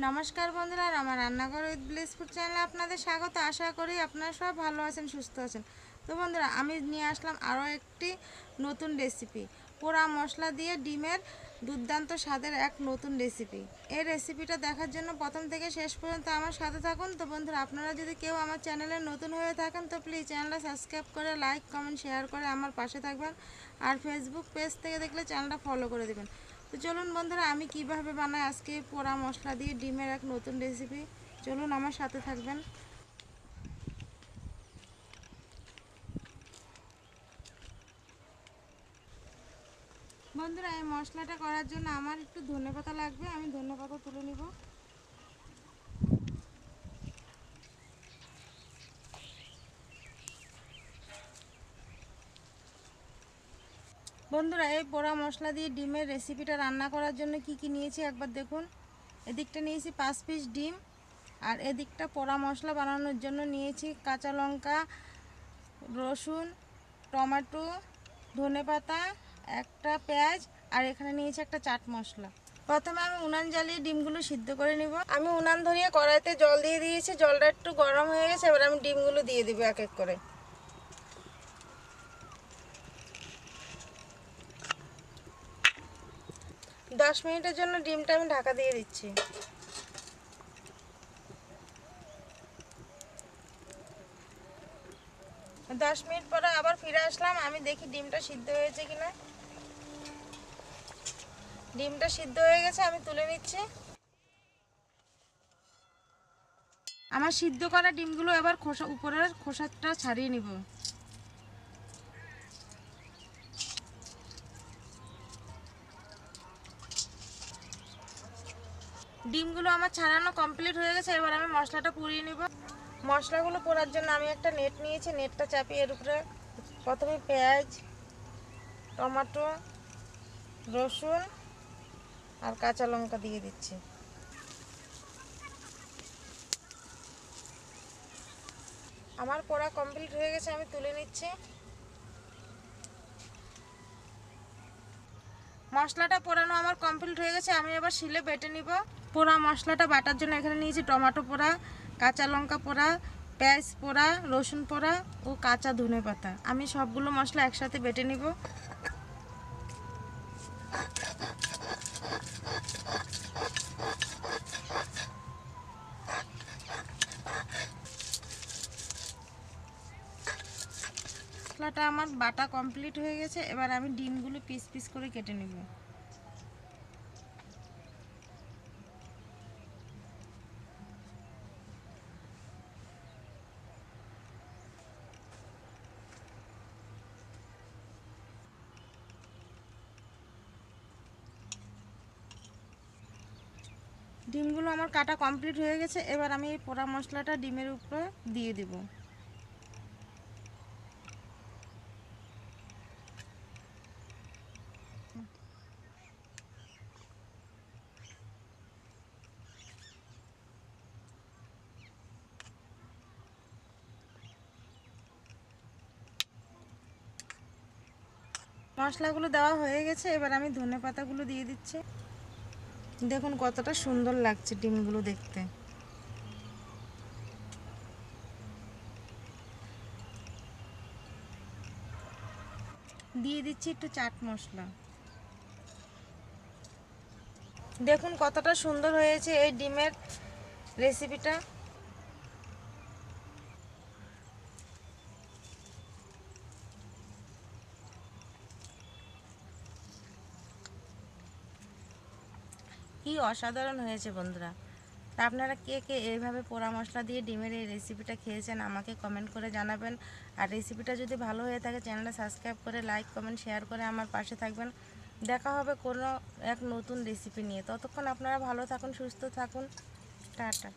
নমস্কার বন্ধুরা আমার রান্নাঘর উইথ ব্লেস ফুড চ্যানেলে আপনাদের স্বাগত। আশা করি আপনারা সব ভালো আছেন, সুস্থ আছেন। তো বন্ধুরা, আমি নিয়ে আসলাম আরও একটি নতুন রেসিপি পোড়া মশলা দিয়ে ডিমের দুর্দান্ত স্বাদের এক নতুন রেসিপি এই রেসিপিটা দেখার জন্য প্রথম থেকে শেষ পর্যন্ত আমার সাথে থাকুন। তো বন্ধুরা, আপনারা যদি কেউ আমার চ্যানেলে নতুন হয়ে থাকেন, তো প্লিজ চ্যানেলটা সাবস্ক্রাইব করে লাইক কমেন্ট শেয়ার করে আমার পাশে থাকবেন। আর ফেসবুক পেজ থেকে দেখলে চ্যানেলটা ফলো করে দেবেন। তো চলুন বন্ধুরা, আমি কীভাবে বানাই আজকে পোড়া মশলা দিয়ে ডিমের এক নতুন রেসিপি চলুন আমার সাথে থাকবেন। বন্ধুরা, এই মশলাটা করার জন্য আমার একটু ধনেপাতা লাগবে। আমি ধনেপাতা তুলে নিব। বন্ধুরা, এই পোড়া মশলা দিয়ে ডিমের রেসিপিটা রান্না করার জন্য কি কি নিয়েছি একবার দেখুন। এদিকটা নিয়েছি পাঁচ পিস ডিম, আর এদিকটা পোড়া মশলা বানানোর জন্য নিয়েছি কাঁচা লঙ্কা, রসুন, টমেটো ধনেপাতা একটা পেঁয়াজ, আর এখানে নিয়েছি একটা চাট মশলা। প্রথমে আমি উনান জ্বালিয়ে ডিমগুলো সিদ্ধ করে নিব। আমি উনান ধরিয়ে কড়াইতে জল দিয়ে দিয়েছি, জলটা একটু গরম হয়ে গেছে, এবার আমি ডিমগুলো দিয়ে দিব এক এক করে। দশ মিনিটের জন্য ডিমটা আমি ঢাকা দিয়ে দিচ্ছি। দশ মিনিট পরে আবার ফিরে আসলাম, আমি দেখি ডিমটা সিদ্ধ হয়েছে কিনা। ডিমটা সিদ্ধ হয়ে গেছে, আমি তুলে নিচ্ছি। আমার সিদ্ধ করা ডিমগুলো এবার খোসা, উপরের খোসাটা ছাড়িয়ে নিব। ডিমগুলো আমার ছাড়ানো কমপ্লিট হয়ে গেছে, এবার আমি মশলাটা পুড়িয়ে নিব। মশলাগুলো পোড়ার জন্য আমি একটা নেট নিয়েছি নেটটা চাপিয়ে এর উপরে প্রথমে পেঁয়াজ, টমেটো, রসুন আর কাঁচা লঙ্কা দিয়ে দিচ্ছি। আমার পোড়া কমপ্লিট হয়ে গেছে, আমি তুলে নিচ্ছি। মশলাটা পোড়ানো আমার কমপ্লিট হয়ে গেছে, আমি এবার শিলে বেটে নিব। পোড়া মশলাটা বাটার জন্য এখানে নিয়েছি টমেটো পোড়া, কাঁচা লঙ্কা পোড়া, পেঁয়াজ পোড়া, রসুন পোড়া ও কাঁচা ধনে পাতা। আমি সবগুলো মশলা একসাথে বেটে নিব। মশলাটা আমার বাটা কমপ্লিট হয়ে গেছে। এবার আমি ডিমগুলো পিস পিস করে কেটে নেব। ডিমগুলো আমার কাটা কমপ্লিট হয়ে গেছে, এবার আমি এই পোড়া মশলাটা ডিমের উপরে দিয়ে দেবো। মশলাগুলো দেওয়া হয়ে গেছে, এবার আমি ধনে পাতাগুলো দিয়ে দিচ্ছি। দেখুন কতটা সুন্দর লাগছে ডিমগুলো দেখতে। দিয়ে দিচ্ছি একটু চাট মশলা। দেখুন কতটা সুন্দর হয়েছে এই ডিমের রেসিপিটা কি অসাধারণ হয়েছে বন্ধুরা। তা আপনারা কে কে এইভাবে পোড়া মশলা দিয়ে ডিমের এই রেসিপিটা খেয়েছেন আমাকে কমেন্ট করে জানাবেন। আর রেসিপিটা যদি ভালো হয়ে থাকে চ্যানেলটা সাবস্ক্রাইব করে লাইক কমেন্ট শেয়ার করে আমার পাশে থাকবেন। দেখা হবে কোনো এক নতুন রেসিপি নিয়ে। ততক্ষণ আপনারা ভালো থাকুন, সুস্থ থাকুন। টাটা।